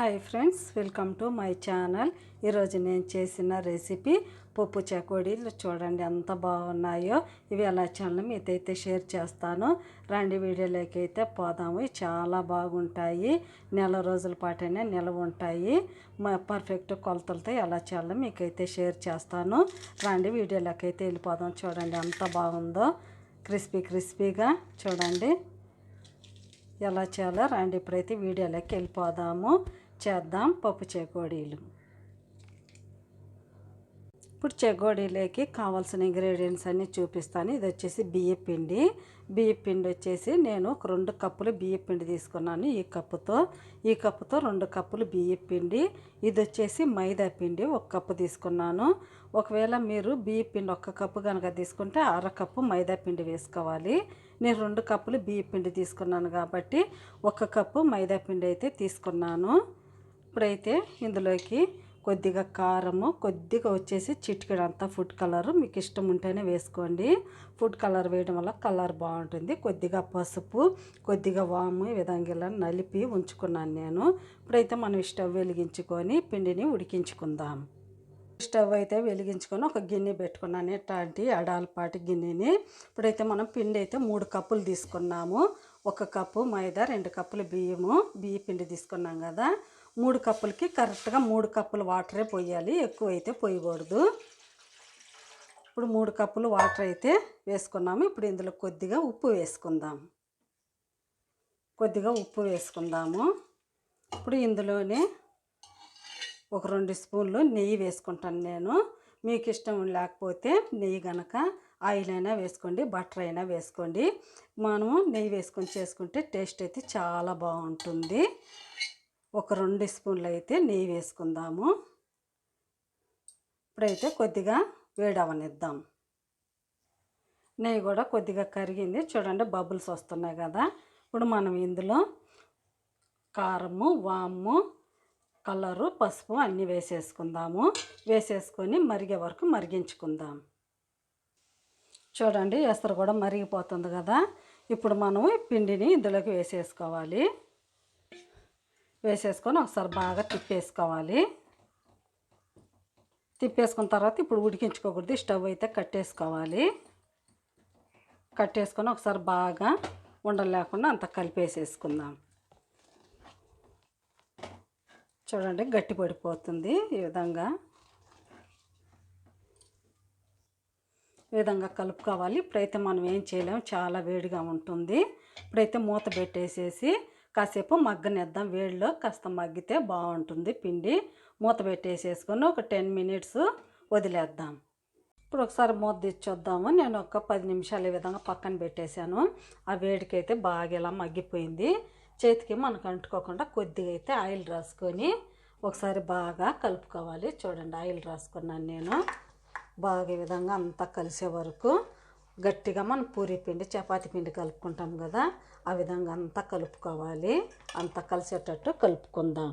Hi friends welcome to my channel. ఈరోజు నేను చేసిన రెసిపీ పప్పు చకోడీలు చూడండి ఎంత బాగున్నాయో. ఇవి ఎలా చేయాలో మీతో షేర్ చేస్తాను. రండి వీడియోలోకి అయితే పోదాము. చాలా బాగుంటాయి. నెల రోజుల పాటైనా నిలవ ఉంటాయి. మా పర్ఫెక్ట్ కొలతలతో ఎలా చేయాలో మీకైతే షేర్ చేస్తాను. రండి వీడియోలోకి అయితే వెళ్ళిపోదాం. చూడండి ఎంత బాగుందో. క్రిస్పీ క్రిస్పీగా చూడండి. ఎలా చేయాలో రండి ఇప్పుడైతే వీడియోలోకి వెళ్ళిపోదాము. చేద్దాం పప్పు చెకోడీలు ఇప్పుడు చెగోడీలోకి కావాల్సిన ఇంగ్రీడియంట్స్ అన్నీ చూపిస్తాను. ఇది వచ్చేసి బియ్య పిండి. బియ్య పిండి వచ్చేసి నేను ఒక రెండు కప్పులు బియ్య పిండి తీసుకున్నాను ఈ కప్పుతో. ఈ కప్పుతో రెండు కప్పులు బియ్య పిండి. ఇది వచ్చేసి మైదా పిండి ఒక కప్పు తీసుకున్నాను. ఒకవేళ మీరు బియ్య పిండి ఒక్క కప్పు కనుక తీసుకుంటే అర కప్పు మైదా పిండి వేసుకోవాలి. నేను రెండు కప్పులు బియ్య పిండి తీసుకున్నాను కాబట్టి ఒక కప్పు మైదా పిండి అయితే తీసుకున్నాను. ఇప్పుడైతే ఇందులోకి కొద్దిగా కారము కొద్దిగా వచ్చేసి చిటికెడంతా ఫుడ్ కలర్. మీకు ఇష్టం ఉంటేనే వేసుకోండి. ఫుడ్ కలర్ వేయడం వల్ల కలర్ బాగుంటుంది. కొద్దిగా పసుపు కొద్దిగా వాము ఈ విధంగా ఇలా నలిపి ఉంచుకున్నాను నేను. ఇప్పుడైతే మనం స్టవ్ వెలిగించుకొని పిండిని ఉడికించుకుందాం. స్టవ్ అయితే వెలిగించుకొని ఒక గిన్నె పెట్టుకున్నాను. ఇట్లాంటి అడాలపాటి గిన్నెని. ఇప్పుడైతే మనం పిండి అయితే మూడు కప్పులు తీసుకున్నాము. ఒక కప్పు మైదా రెండు కప్పులు బియ్యము బియ్య పిండి తీసుకున్నాం కదా. మూడు కప్పులకి కరెక్ట్గా మూడు కప్పులు వాటరే పోయాలి. ఎక్కువ అయితే పోయకూడదు. ఇప్పుడు మూడు కప్పులు వాటర్ అయితే వేసుకున్నాము. ఇప్పుడు ఇందులో కొద్దిగా ఉప్పు వేసుకుందాం. కొద్దిగా ఉప్పు వేసుకుందాము. ఇప్పుడు ఇందులోనే ఒక రెండు స్పూన్లు నెయ్యి వేసుకుంటాను నేను. మీకు ఇష్టం లేకపోతే నెయ్యి గనక ఆయిల్ అయినా వేసుకోండి బటర్ అయినా వేసుకోండి. మనము నెయ్యి వేసుకొని చేసుకుంటే టేస్ట్ అయితే చాలా బాగుంటుంది. ఒక రెండు స్పూన్లు అయితే నెయ్యి వేసుకుందాము. ఇప్పుడైతే కొద్దిగా వేడవనిద్దాం. నెయ్యి కూడా కొద్దిగా కరిగింది. చూడండి బబుల్స్ వస్తున్నాయి కదా. ఇప్పుడు మనం ఇందులో కారము వాము కలరు పసుపు అన్నీ వేసేసుకుందాము. వేసేసుకొని మరిగే వరకు మరిగించుకుందాం. చూడండి ఎసరు కూడా మరిగిపోతుంది కదా. ఇప్పుడు మనం పిండిని ఇందులోకి వేసేసుకోవాలి. వేసేసుకొని ఒకసారి బాగా తిప్పేసుకోవాలి. తిప్పేసుకున్న తర్వాత ఇప్పుడు ఉడికించుకోకూడదు స్టవ్ అయితే కట్టేసుకోవాలి. కట్టేసుకొని ఒకసారి బాగా ఉండలేకుండా అంత కలిపేసేసుకుందాం. చూడండి గట్టి పడిపోతుంది ఈ విధంగా. ఈ విధంగా కలుపుకోవాలి. ఇప్పుడైతే మనం ఏం చేయలేము చాలా వేడిగా ఉంటుంది. ఇప్పుడైతే మూత పెట్టేసేసి కాసేపు మగ్గనిద్దాం. వేడిలో కాస్త మగ్గితే బాగుంటుంది పిండి. మూత పెట్టేసేసుకొని ఒక టెన్ మినిట్స్ వదిలేద్దాం. ఇప్పుడు ఒకసారి మూత తెచ్చొద్దాము. నేను ఒక పది నిమిషాలు ఈ విధంగా పక్కన పెట్టేశాను. ఆ వేడికి అయితే బాగా ఇలా మగ్గిపోయింది. చేతికి మనకు అంటుకోకుండా కొద్దిగా అయితే ఆయిల్ రాసుకొని ఒకసారి బాగా కలుపుకోవాలి. చూడండి ఆయిల్ రాసుకున్నాను నేను. బాగా ఈ విధంగా అంతా కలిసే వరకు గట్టిగా మనం పూరి పిండి చపాతి పిండి కలుపుకుంటాం కదా. ఆ విధంగా అంతా కలుపుకోవాలి. అంతా కలిసేటట్టు కలుపుకుందాం.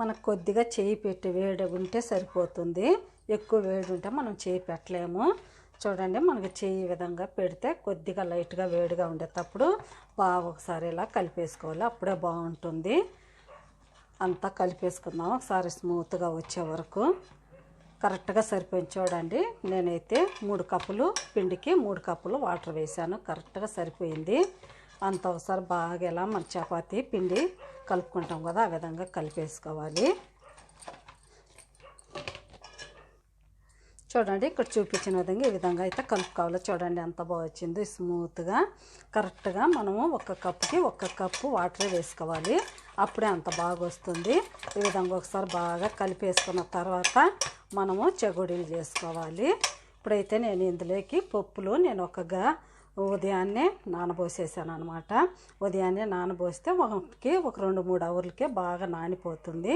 మనకు కొద్దిగా చేయి పెట్టి వేడి ఉంటే సరిపోతుంది. ఎక్కువ వేడి ఉంటే మనం చేయి పెట్టలేము. చూడండి మనకు చేయి విధంగా పెడితే కొద్దిగా లైట్గా వేడిగా ఉండేటప్పుడు బాగా ఒకసారి ఇలా కలిపేసుకోవాలి. అప్పుడే బాగుంటుంది. అంతా కలిపేసుకుందాం. ఒకసారి స్మూత్గా వచ్చే వరకు. కరెక్ట్గా సరిపోయింది చూడండి. నేనైతే మూడు కప్పులు పిండికి మూడు కప్పులు వాటర్ వేసాను కరెక్ట్గా సరిపోయింది. అంత ఒకసారి బాగా ఇలా మన చపాతీ పిండి కలుపుకుంటాం కదా ఆ విధంగా కలిపేసుకోవాలి. చూడండి ఇక్కడ చూపించిన విధంగా ఈ విధంగా అయితే కలుపుకోవాలి. చూడండి ఎంత బాగా వచ్చింది స్మూత్గా కరెక్ట్గా మనము ఒక కప్పుకి ఒక కప్పు వాటర్ వేసుకోవాలి. అప్పుడే అంత బాగా వస్తుంది. ఈ విధంగా ఒకసారి బాగా కలిపేసుకున్న తర్వాత మనము చెగుడీలు చేసుకోవాలి. ఇప్పుడైతే నేను ఇందులోకి పప్పులు నేను ఒకగా ఉదయాన్నే నానబోసేసాను అనమాట ఉదయాన్నే నానబోస్తే ఒకకి ఒక రెండు మూడు అవర్లకే బాగా నానిపోతుంది.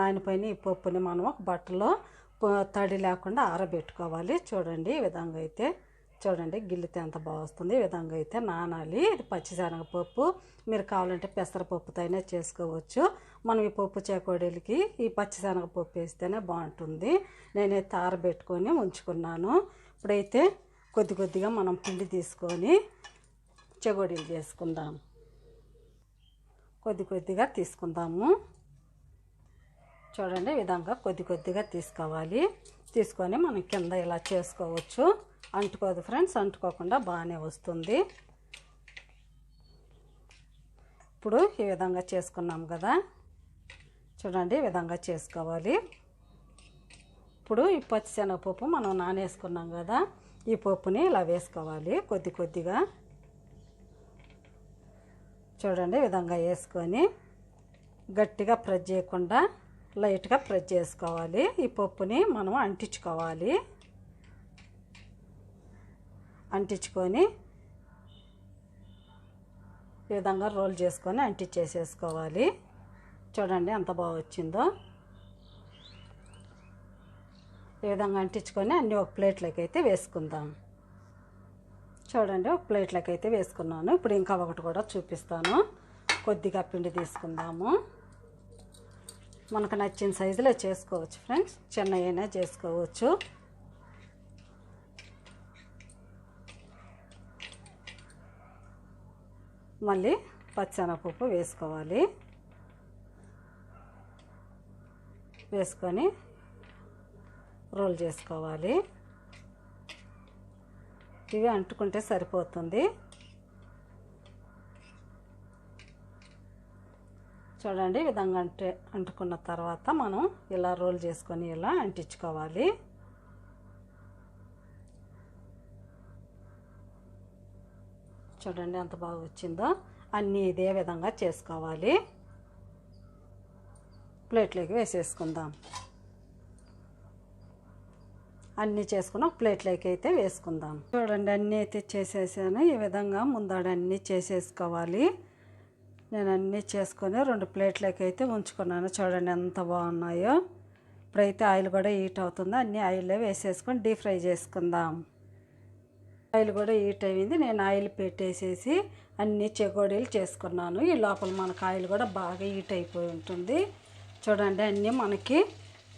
నానిపోయిన ఈ పప్పుని మనం ఒక బట్టలో తడి లేకుండా ఆరబెట్టుకోవాలి. చూడండి ఈ విధంగా అయితే. చూడండి గిల్లితే ఎంత బాగా వస్తుంది. ఈ విధంగా అయితే నానాలి. ఇది పచ్చిశనగపప్పు. మీరు కావాలంటే పెసరపప్పుతోనే చేసుకోవచ్చు. మనం ఈ పప్పు చేకోడీలకి ఈ పచ్చిశనగపప్పు వేస్తేనే బాగుంటుంది. నేనైతే ఆరబెట్టుకొని ఉంచుకున్నాను ఇప్పుడైతే కొద్ది కొద్దిగా మనం పిండి తీసుకొని చెగోడీలు చేసుకుందాం. కొద్ది కొద్దిగా తీసుకుందాము. చూడండి విధంగా కొద్ది కొద్దిగా తీసుకోవాలి. తీసుకొని మనం కింద ఇలా చేసుకోవచ్చు. అంటుకోదు ఫ్రెండ్స్ అంటుకోకుండా బాగానే వస్తుంది. ఇప్పుడు ఈ విధంగా చేసుకున్నాం కదా. చూడండి ఈ విధంగా చేసుకోవాలి. ఇప్పుడు ఈ పచ్చిశనగపప్పు మనం నానేసుకున్నాం కదా ఈ పప్పుని ఇలా వేసుకోవాలి కొద్ది కొద్దిగా. చూడండి విధంగా వేసుకొని గట్టిగా ప్రెస్ చేయకుండా లైట్గా ప్రెస్ చేసుకోవాలి. ఈ పప్పుని మనం అంటించుకోవాలి. అంటించుకొని ఈ విధంగా రోల్ చేసుకొని అంటించేసేసుకోవాలి. చూడండి ఎంత బాగా వచ్చిందో. ఈ విధంగా అంటించుకొని అన్నీ ఒక ప్లేట్లోకి అయితే వేసుకుందాం. చూడండి ఒక ప్లేట్లోకి అయితే వేసుకున్నాను. ఇప్పుడు ఇంకా ఒకటి కూడా చూపిస్తాను. కొద్దిగా పిండి తీసుకుందాము. మనకు నచ్చిన సైజులో చేసుకోవచ్చు ఫ్రెండ్స్. చిన్న అయినా చేసుకోవచ్చు. మళ్ళీ పచ్చెనపప్పు వేసుకోవాలి. వేసుకొని రోల్ చేసుకోవాలి. ఇవి అంటుకుంటే సరిపోతుంది. చూడండి ఈ విధంగా అంటే అంటుకున్న తర్వాత మనం ఇలా రోల్ చేసుకొని ఇలా అంటించుకోవాలి. చూడండి ఎంత బాగా వచ్చిందో. అన్నీ ఇదే విధంగా చేసుకోవాలి. ప్లేట్లోకి వేసేసుకుందాం. అన్నీ చేసుకుని ఒక ప్లేట్లోకి అయితే వేసుకుందాం. చూడండి అన్నీ అయితే చేసేసాను. ఈ విధంగా ముందాడ అన్నీ చేసేసుకోవాలి. నేను అన్నీ చేసుకొని రెండు ప్లేట్లకి అయితే ఉంచుకున్నాను. చూడండి ఎంత బాగున్నాయో. ఇప్పుడైతే ఆయిల్ కూడా హీట్ అవుతుందో. అన్నీ ఆయిల్లో వేసేసుకొని డీప్ ఫ్రై చేసుకుందాం. ఆయిల్ కూడా హీట్ అయింది. నేను ఆయిల్ పెట్టేసేసి అన్ని చెగోడీలు చేసుకున్నాను. ఈ లోపల మనకు ఆయిల్ కూడా బాగా హీట్ అయిపోయి ఉంటుంది. చూడండి అన్నీ మనకి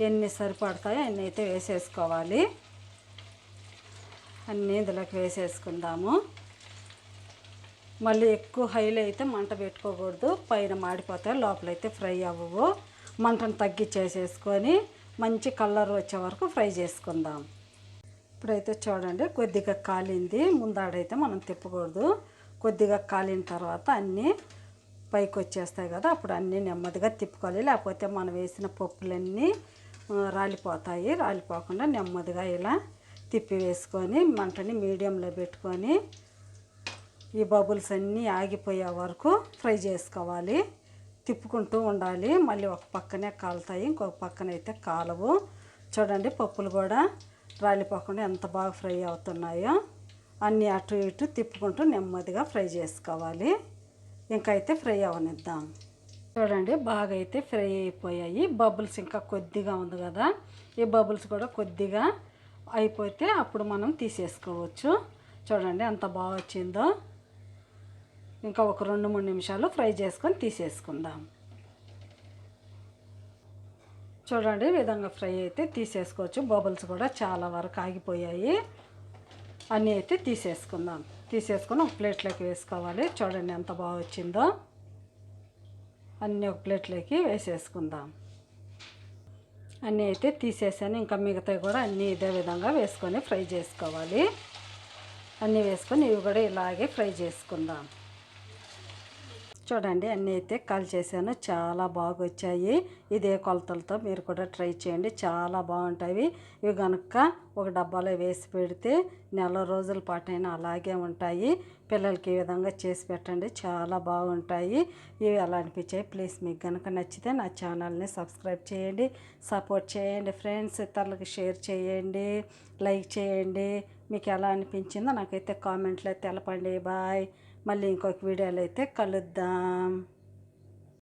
ఎన్ని సరిపడతాయో అన్నీ అయితే వేసేసుకోవాలి. అన్నీ ఇందులోకి వేసేసుకుందాము. మళ్ళీ ఎక్కువ హైలో అయితే మంట పెట్టుకోకూడదు పైన మాడిపోతాయి లోపలైతే ఫ్రై అవ్వవు. మంటను తగ్గించేసేసుకొని మంచి కలర్ వచ్చే వరకు ఫ్రై చేసుకుందాం. ఇప్పుడైతే చూడండి కొద్దిగా కాలింది. ముందాడైతే మనం తిప్పకూడదు. కొద్దిగా కాలిన తర్వాత అన్నీ పైకి వచ్చేస్తాయి కదా అప్పుడు అన్నీ నెమ్మదిగా తిప్పుకోవాలి. లేకపోతే మనం వేసిన పప్పులన్నీ రాలిపోతాయి. రాలిపోకుండా నెమ్మదిగా ఇలా తిప్పి వేసుకొని మంటని మీడియంలో పెట్టుకొని ఈ బబుల్స్ అన్నీ ఆగిపోయే వరకు ఫ్రై చేసుకోవాలి. తిప్పుకుంటూ ఉండాలి. మళ్ళీ ఒక పక్కనే కాలుతాయి. ఇంకొక పక్కన అయితే కాలవు. చూడండి పప్పులు కూడా రాలిపోకుండా ఎంత బాగా ఫ్రై అవుతున్నాయో. అన్నీ అటు ఇటు తిప్పుకుంటూ నెమ్మదిగా ఫ్రై చేసుకోవాలి. ఇంకా అయితే ఫ్రై అవనిద్దాం. చూడండి బాగా అయితే ఫ్రై అయిపోయాయి. బబుల్స్ ఇంకా కొద్దిగా ఉంది కదా. ఈ బబుల్స్ కూడా కొద్దిగా అయిపోతే అప్పుడు మనం తీసేసుకోవచ్చు. చూడండి ఎంత బాగా వచ్చిందో. ఇంకా ఒక రెండు మూడు నిమిషాలు ఫ్రై చేసుకొని తీసేసుకుందాం. చూడండి విధంగా ఫ్రై అయితే తీసేసుకోవచ్చు. బబుల్స్ కూడా చాలా వరకు ఆగిపోయాయి. అన్నీ అయితే తీసేసుకుందాం. తీసేసుకొని ఒక ప్లేట్లోకి వేసుకోవాలి. చూడండి ఎంత బాగా వచ్చిందో. అన్నీ ఒక ప్లేట్లోకి వేసేసుకుందాం. అన్నీ అయితే తీసేసాను. ఇంకా మిగతాయి కూడా అన్నీ ఇదే విధంగా వేసుకొని ఫ్రై చేసుకోవాలి. అన్నీ వేసుకొని ఇవి కూడా ఇలాగే ఫ్రై చేసుకుందాం. చూడండి అన్నీ అయితే కాల్ చేశాను. చాలా బాగా వచ్చాయి ఇదే కొలతలతో మీరు కూడా ట్రై చేయండి. చాలా బాగుంటాయి. ఇవి కనుక ఒక డబ్బాలో వేసి పెడితే నెల రోజుల పాటైనా అలాగే ఉంటాయి. పిల్లలకి ఈ విధంగా చేసి పెట్టండి. చాలా బాగుంటాయి. ఇవి ఎలా అనిపించాయి? ప్లీజ్ మీకు కనుక నచ్చితే నా ఛానల్ని సబ్స్క్రైబ్ చేయండి. సపోర్ట్ చేయండి ఫ్రెండ్స్. ఇతరులకు షేర్ చేయండి. లైక్ చేయండి. మీకు ఎలా అనిపించిందో నాకైతే కామెంట్లో తెలపండి. బాయ్. మళ్ళీ ఇంకొక వీడియోలో అయితే కలుద్దాం.